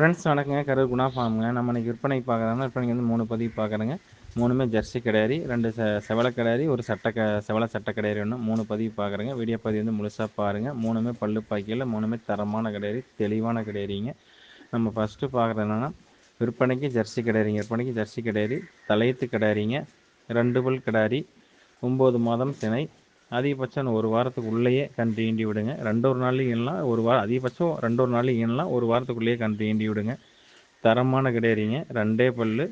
Friends வணக்கங்க. கரு குணா ஃபார்முங்க நம்ம இன்றைக்கி விற்பனைக்கு பார்க்குறாங்க விற்பனைக்கு வந்து மூணு பதிவு பார்க்குறேங்க. மூணுமே ஜெர்சி கிடையாது ரெண்டு செ செவலை கிடையாது ஒரு சட்டை க செவலை சட்டை கிடையாது ஒன்று மூணு பதிவு பார்க்குறேங்க. வீடியோ பதிவு வந்து முழுசாக பாருங்கள் மூணுமே பல்லு பாக்கியில் மூணுமே தரமான கிடையாது தெளிவான கிடையாதுங்க நம்ம ஃபஸ்ட்டு பார்க்குறது என்னென்னா விற்பனைக்கு ஜெர்சி கிடையாதுங்க விற்பனைக்கு ஜெர்சி கிடையாது தலையத்து கிடையாதுங்க ரெண்டு பல் கிடாரி ஒம்பது மாதம் திணை அதிகபட்சம் ஒரு வாரத்துக்கு உள்ளேயே கன்று தீண்டி விடுங்க. ரெண்டு ஒரு நாளைக்கு ஈனலாம் ஒரு வாரம் அதிகபட்சம் ரெண்டு ஒரு நாளைக்கு ஈனலாம் ஒரு வாரத்துக்குள்ளேயே கன்று தீண்டி விடுங்க. தரமான கிடையாரிங்க ரெண்டே பல்லு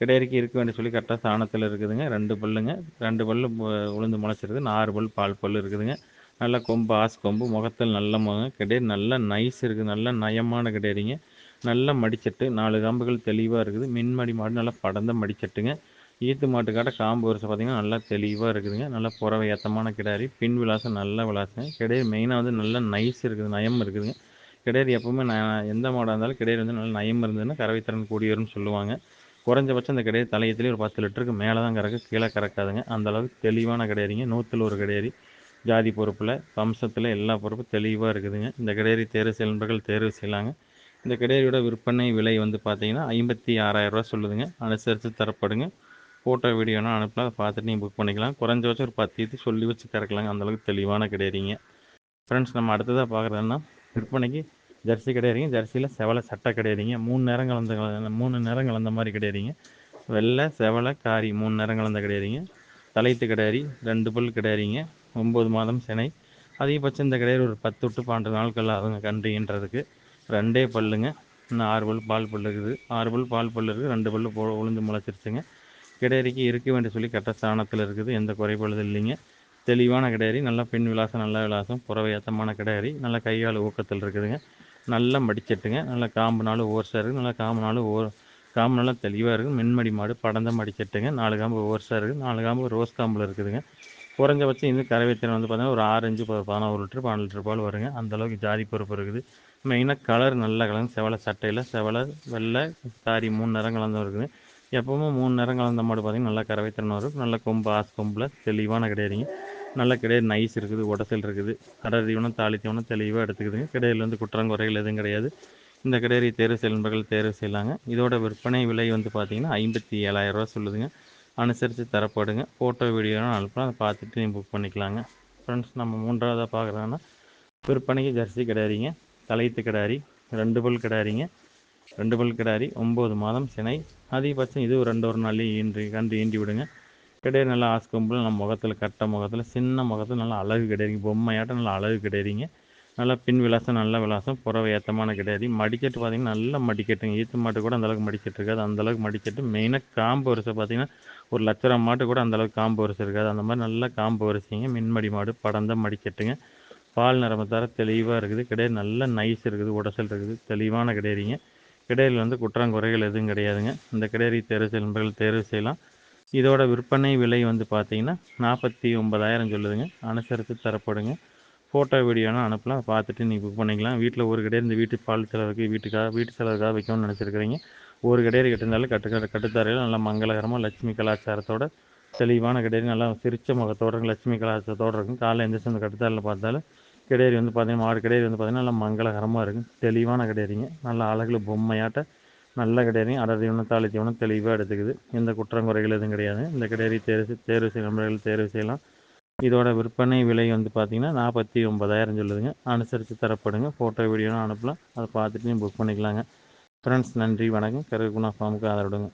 கிடையறிக்கு இருக்க வேண்டிய சொல்லி கரெக்டாக சாணத்தில் இருக்குதுங்க. ரெண்டு பல்லுங்க. ரெண்டு பல்லு உளுந்து முளைச்சிருக்கு ஆறு பல் பால் பல் இருக்குதுங்க. நல்ல கொம்பு ஆஸ் கொம்பு முகத்தில் நல்ல முகம் கிடையாது நல்ல நைஸ் இருக்குது. நல்ல நயமான கிடையாதுங்க நல்லா மடிச்சட்டு நாலு காம்புகள் தெளிவாக இருக்குது. மின்மடி மாடு நல்லா படந்த மடிச்சட்டுங்க. ஈத்து மாட்டுக்காட்ட காம்பு வருஷம் பார்த்திங்கன்னா நல்லா தெளிவாக இருக்குதுங்க. நல்லா புறவை ஏத்தமான கிடாரி பின் விலாசம் நல்ல விளாசுங்க கிடையாது மெயினாக வந்து நல்ல நைஸ் இருக்குது நயம் இருக்குதுங்க. கிடையாது எப்போவுமே நான் எந்த மாடாக இருந்தாலும் கிடையாது வந்து நல்லா நயம் இருந்ததுன்னா கறவைத்திறன் கூடியவர்னு சொல்லுவாங்க. குறைஞ்சபட்சம் இந்த கிடையாது தலையத்துலேயே ஒரு பத்து லிட்டருக்கு மேலே தான் கறக்கு கீழே கறக்காதுங்க. அந்தளவுக்கு தெளிவான கிடையாதுங்க. நூற்றில் ஒரு கிடையாது. ஜாதி பொறுப்பில் வம்சத்தில் எல்லா பொறுப்பும் தெளிவாக இருக்குதுங்க. இந்த கிடையாது தேர்வு செல்வர்கள் தேர்வு செய்யலாங்க. இந்த கிடையாரியோட விற்பனை விலை வந்து பார்த்தீங்கன்னா ஐம்பத்தி ஆறாயிரரூவா சொல்லுதுங்க. அனுசரித்து தரப்படுங்க. ஃபோட்டோ வீடியோனா அனுப்பலாம் அதை பார்த்துட்டு நீங்கள் புக் பண்ணிக்கலாம். குறைஞ்ச வச்சு ஒரு பத்து இது சொல்லி வச்சு திறக்கலாங்க. அந்தளவுக்கு தெளிவான கிடையாதுங்க ஃப்ரெண்ட்ஸ் நம்ம அடுத்ததாக பார்க்குறதுன்னா விற்பனைக்கு ஜெர்சி கிடையாதுங்க ஜெர்சியில் செவலை சட்டை கிடையாதுங்க மூணு நேரம் கலந்த மூணு நேரம் கலந்த மாதிரி கிடையாதுங்க வெள்ளை செவலை காரி மூணு நேரம் கலந்த கிடையாதுங்க தலைத்து கிடையாரி ரெண்டு பல் கிடையாதுங்க ஒம்பது மாதம் சினை அதிகபட்சம் இந்த கிடையாது ஒரு பத்து விட்டு பன்னெண்டு நாட்கள் ஆகுங்க கன்றுன்றதுக்கு. ரெண்டே பல்லுங்க. இன்னும் ஆறு பல் பால் பல் இருக்குது. ஆறு பல் பால் பல் இருக்குது. ரெண்டு பல் போ உளுந்து முளைச்சிருச்சுங்க. கிடேரிக்கு இருக்க வேண்டிய சொல்லி கட்ட ஸ்தானத்தில் இருக்குது. எந்த குறைபாடுதும் இல்லைங்க. தெளிவான கிடேரி நல்லா பெண் விலாசம் நல்ல விலாசம் புறவையத்தமான கிடேரி நல்ல கையால் ஊக்கத்தில் இருக்குதுங்க. நல்லா மடிச்சட்டுங்க நல்லா காம்பு நாள் ஓர்ஸாக இருக்குது நல்லா காம்பு நாள் ஓர் காம்பு நல்லா தெளிவாக இருக்குது மென்மடி மாடு படந்த மடிச்சட்டுங்க நாலு காம்பு ஓர்ஸாக இருக்குது நாலு காம்பு ரோஸ் காம்பில் இருக்குதுங்க. குறைஞ்சபட்சம் இன்னும் கரவைத்திறன் வந்து பார்த்தீங்கன்னா ஒரு ஆரஞ்சு பதினோரு லிட்டர் பன்னெண்டு லிட்டர் பால் வருங்க. அந்தளவுக்கு ஜாதி பொறுப்பு இருக்குது. மெயினாக கலர் நல்ல கலந்து செவலை சட்டையில் செவலை வெள்ளை தாரி மூணு நிறம் கலந்தும் இருக்குது எப்போவுமே மூணு நேரம் கலந்த மாடு பார்த்திங்கன்னா நல்லா கறவைத்திறன் வரும். நல்ல கொம்பு ஆஸ் கொம்பில் தெளிவான கிடையாதுங்க. நல்ல கிடையாது நைஸ் இருக்குது உடசல் இருக்குது. கடல் தீவனம் தாலி தீவனம் தெளிவாக எடுத்துக்குதுங்க. கிடையில் வந்து குற்றங்குறைகள் எதுவும் கிடையாது. இந்த கிடையறி தேர்வு செல்பர்கள் தேர்வு செய்யலாங்க. இதோட விற்பனை விலை வந்து பார்த்திங்கன்னா ஐம்பத்தி ஏழாயிரரூவா சொல்லுதுங்க. அனுசரித்து தரப்படுங்க. ஃபோட்டோ வீடியோலாம் அனுப்பலாம் அதை பார்த்துட்டு நீங்கள் புக் பண்ணிக்கலாங்க. ஃப்ரெண்ட்ஸ் நம்ம மூன்றாவதாக பார்க்குறோன்னா விற்பனைக்கு ஜெர்சி கிடையாதுங்க. தலையத்து கிடாரி ரெண்டு பல் கிடாரிங்க ரெண்டு பல் கிடாரி ஒம்பது மாதம் சினை அதிகபட்சம் இது ஒரு ரெண்டு ஒரு நாள் ஈன்றி கண்டு ஈண்டி விடுங்க. கிடையாது நல்லா ஆஸ்கொம்பில் நம்ம முகத்தில் கட்ட முகத்தில் சின்ன முகத்தில் நல்லா அழகு கிடையாதுங்க பொம்மையாட்டம் நல்லா அழகு கிடையாதுங்க. நல்லா பின் விலாசம் நல்ல விலாசம் புறவை ஏற்றமான கிடையாது. மடிக்கட்டு பார்த்திங்கன்னா நல்லா மடிக்கட்டுங்க. ஈத்து மாட்டு கூட அந்தளவுக்கு மடிக்கட்டு இருக்காது. அந்தளவுக்கு மடிக்கட்டு. மெயினாக காம்பு வரிசை பார்த்திங்கன்னா ஒரு லட்சம் மாட்டு கூட அந்தளவுக்கு காம்பு வரிசை இருக்காது. அந்த மாதிரி நல்லா காம்பு வரிசைங்க. மின்மடி மாடு படந்த மடிக்கட்டுங்க. பால் நிறமத்தார தெளிவாக இருக்குது. கிடையாது நல்ல நைஸ் இருக்குது. உடசல் இருக்குது. தெளிவான கிடையாதுங்க. கிடையில் வந்து குற்றங்குறைகள் எதுவும் கிடையாதுங்க. இந்த கிடையறி தேர்வு செய்யும் தேர்வு செய்யலாம். இதோட விற்பனை விலை வந்து பார்த்தீங்கன்னா நாற்பத்தி ஒன்பதாயிரம் சொல்லுதுங்க. அனுசரித்து தரப்படுங்க. ஃபோட்டோ வீடியோனா அனுப்பலாம். பார்த்துட்டு நீங்கள் புக் பண்ணிக்கலாம். வீட்டில் ஒரு கிடையாது இந்த வீட்டு பால் செலவுக்கு வீட்டுக்காக வீட்டு செலவுக்காக வைக்கணும்னு நினச்சிருக்கிறீங்க. ஒரு கிடையாது கட்டிருந்தாலும் கட்டு கட்டுத்தாரையில் நல்லா மங்களகரமாக லட்சுமி கலாச்சாரத்தோட தெளிவான கிடையாது நல்லா சிரிச்ச முகத்தோட லட்சுமி கலாச்சாரத்தோடு இருக்கும். காலையில் எந்திரிச்சு அந்த கட்டுத்தாரில் பார்த்தாலும் கிடையாது வந்து பார்த்திங்கன்னா மாடு கிடேரி வந்து பார்த்திங்கன்னா நல்லா மங்களகரமாக இருக்கும். தெளிவான கிடையாதுங்க நல்லா அழகில் பொம்மையாட்ட நல்ல கிடையாதுங்க அடர் தீவனம் தாலி தீவனம் தெளிவாக எடுத்துக்குது. எந்த குற்றம் குறைகள் எதுவும் கிடையாது. இந்த கிடையாது தேர்வு தேர்வு செய்ய நம்பர்கள் தேர்வு செய்யலாம். இதோட விற்பனை விலை வந்து பார்த்திங்கன்னா நாற்பத்தி ஒன்பதாயிரம் சொல்லுதுங்க. அனுசரித்து தரப்படுங்க. ஃபோட்டோ வீடியோலாம் அனுப்பலாம். அதை பார்த்துட்டு புக் பண்ணிக்கலாங்க. ஃப்ரெண்ட்ஸ் நன்றி வணக்கம். கருகுணா ஃபார்முக்கு ஆதரவிடுங்க.